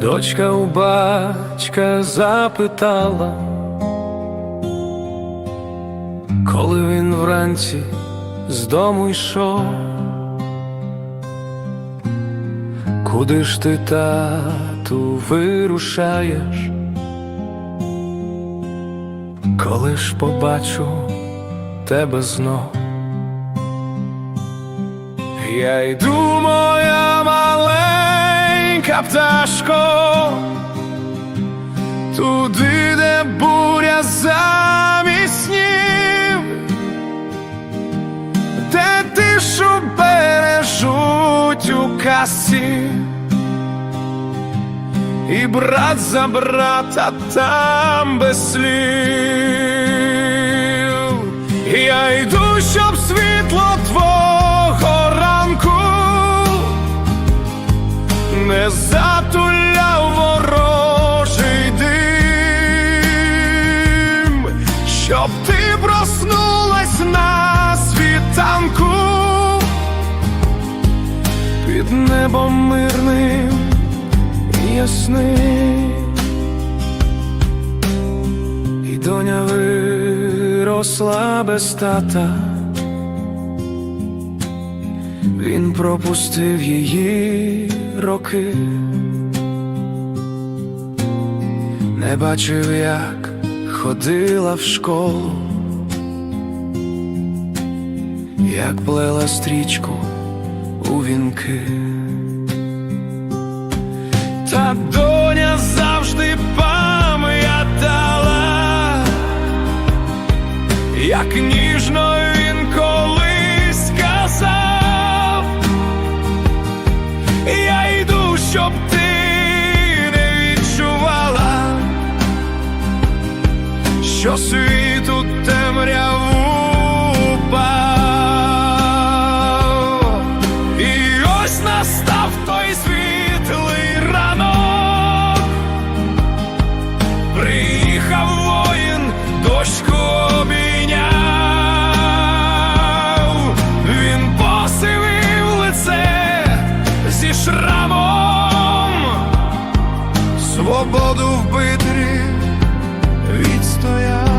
Дочка у батька запитала, коли він вранці з дому йшов, куди ж ти, тату, вирушаєш? Коли ж побачу тебе знов, я йду, моя маленька пташко, туди, де буря замість снів, де тишу бережуть у касі. І брат за брата там без слів. Я йду, щоб світло не затуляв ворожий дим, щоб ти проснулась на світанку. Під небом мирним і ясний, і доня виросла без тата, він пропустив її роки, не бачив, як ходила в школу, як плела стрічку у вінки. Та доня завжди пам'ятала, як ніжно світу темряву пав. Настав той світлий ранок. Приїхав воїн, дочку обійняв. Він посивив лице зі шрамом, свободу в битрі відстояв.